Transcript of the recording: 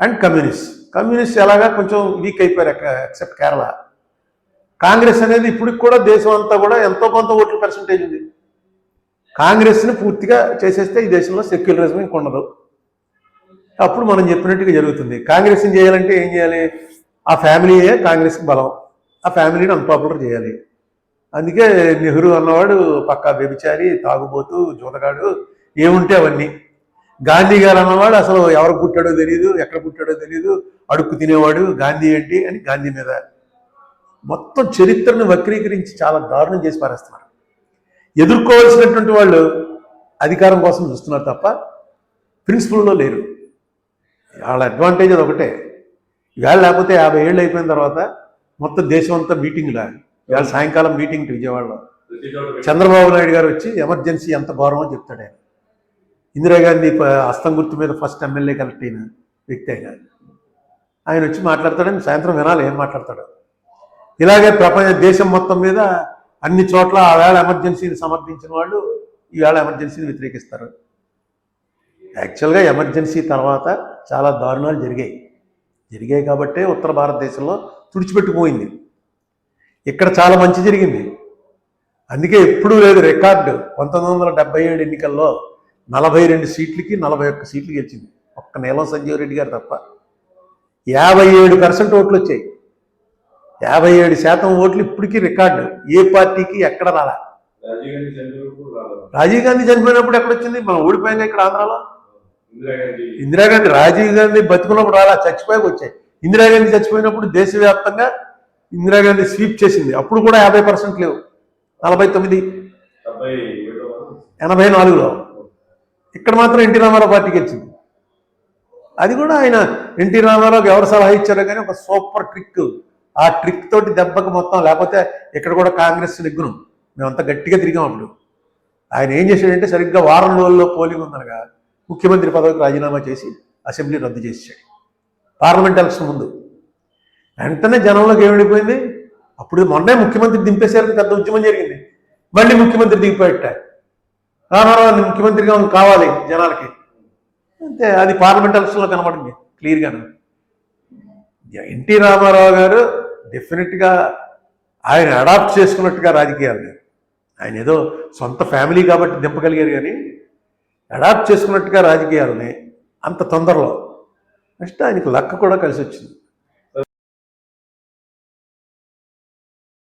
And communist. Communist ఎలాగా కొంచెం week అయిపోయారు ఎక్సెప్ట్ కేరళ. కాంగ్రెస్ అనేది ఇప్పటికి కూడా దేశం అంతా కూడా ఎంతో కొంత ఓట్ల పర్సంటేజ్ ఉంది. కాంగ్రెస్ని పూర్తిగా చేసేస్తే ఈ దేశంలో సెక్యులరిజం ఇంక ఉండదు. అప్పుడు మనం చెప్పినట్టుగా జరుగుతుంది. కాంగ్రెస్ని చేయాలంటే ఏం చేయాలి? ఆ ఫ్యామిలీయే కాంగ్రెస్కి బలం. ఆ ఫ్యామిలీని అన్పాపులర్ చేయాలి. అందుకే నెహ్రూ అన్నవాడు పక్కా వ్యభిచారి తాగుబోతు జూతగాడు ఏముంటే అవన్నీ. గాంధీ గారు అన్నవాడు అసలు ఎవరు పుట్టాడో తెలియదు ఎక్కడ పుట్టాడో తెలియదు అడుక్కు తినేవాడు గాంధీ ఏంటి అని గాంధీ మీద మొత్తం చరిత్రను వక్రీకరించి చాలా దారుణం చేసి పారేస్తున్నారు. ఎదుర్కోవాల్సినటువంటి వాళ్ళు అధికారం కోసం చూస్తున్నారు తప్ప ప్రిన్సిపల్లో లేరు. వాళ్ళ అడ్వాంటేజ్ అది ఒకటే. ఇవాళ లేకపోతే యాభై ఏళ్ళు అయిపోయిన తర్వాత మొత్తం దేశం అంతా మీటింగ్లా? ఇవాళ సాయంకాలం మీటింగ్ విజయవాడలో. చంద్రబాబు నాయుడు గారు వచ్చి ఎమర్జెన్సీ ఎంత ఘోరమో చెప్తాడు ఆయన. ఇందిరాగాంధీ అస్తం హస్తం గుర్తు మీద ఫస్ట్ ఎమ్మెల్యే కలెక్ట్ అయిన వ్యక్తి ఆయన. ఆయన వచ్చి మాట్లాడతాడని సాయంత్రం వినాలి ఏం మాట్లాడతాడు. ఇలాగే ప్రపంచ దేశం మొత్తం మీద అన్ని చోట్ల ఆవేళ ఎమర్జెన్సీని సమర్థించిన వాళ్ళు ఈవేళ ఎమర్జెన్సీని వ్యతిరేకిస్తారు. యాక్చువల్గా ఎమర్జెన్సీ తర్వాత చాలా దారుణాలు జరిగాయి. జరిగాయి కాబట్టే ఉత్తర భారతదేశంలో తుడిచిపెట్టుకుపోయింది. ఇక్కడ చాలా మంచి జరిగింది. అందుకే ఎప్పుడూ లేదు రికార్డు. పంతొమ్మిది వందల డెబ్బై ఏడు ఎన్నికల్లో నలభై రెండు సీట్లకి నలభై ఒక్క సీట్లు గెలిచింది. ఒక్క నీలం సంజీవ్ రెడ్డి గారు తప్ప. యాభై ఏడు పర్సెంట్ ఓట్లు వచ్చాయి. యాభై ఏడు శాతం ఓట్లు ఇప్పటికీ రికార్డు. ఏ పార్టీకి ఎక్కడ రాలా? రాజీవ్ గాంధీ చనిపోయినప్పుడు ఎక్కడొచ్చింది మనం ఓడిపోయినా ఇక్కడ ఆంధ్రాలో. ఇందిరాగాంధీ. రాజీవ్ గాంధీ బతుకున్నప్పుడు రాలా? చచ్చిపోయాక వచ్చాయి. ఇందిరాగాంధీ చచ్చిపోయినప్పుడు దేశవ్యాప్తంగా ఇందిరాగాంధీ స్వీప్ చేసింది. అప్పుడు కూడా యాభై పర్సెంట్ లేవు. నలభై తొమ్మిది. ఎనభై నాలుగులో. ఇక్కడ మాత్రం ఎన్టీ రామారావు పార్టీకి వచ్చింది. అది కూడా ఆయన ఎన్టీ రామారావుకి ఎవరు సలహా ఇచ్చారో కానీ ఒక సూపర్ ట్రిక్. ఆ ట్రిక్ తోటి దెబ్బకి మొత్తం లేకపోతే ఇక్కడ కూడా కాంగ్రెస్ నెగ్గును మేమంతా గట్టిగా తిరిగాం అప్పుడు. ఆయన ఏం చేశాడంటే సరిగ్గా వారం రోజుల్లో పోలింగ్ ఉందనగా ముఖ్యమంత్రి పదవికి రాజీనామా చేసి అసెంబ్లీ రద్దు చేసేసాడు పార్లమెంట్ ఎలక్షన్ ముందు. వెంటనే జనంలోకి ఏమిడిపోయింది అప్పుడు మొన్నే ముఖ్యమంత్రి దింపేశారని పెద్ద ఉద్యమం జరిగింది. మళ్ళీ ముఖ్యమంత్రి దిగిపోయట రామారావు ముఖ్యమంత్రిగా కావాలి జనాలకి. అంతే అది పార్లమెంట్ ఎలక్షన్లో కనబడింది క్లియర్గాను. ఎన్టీ రామారావు గారు డెఫినెట్గా ఆయన అడాప్ట్ చేసుకున్నట్టుగా రాజకీయాలు ఆయన ఏదో సొంత ఫ్యామిలీ కాబట్టి దింపగలిగారు కానీ అడాప్ట్ చేసుకున్నట్టుగా రాజకీయాలని అంత తొందరలో. నెక్స్ట్ ఆయనకు లక్క కూడా కలిసి వచ్చింది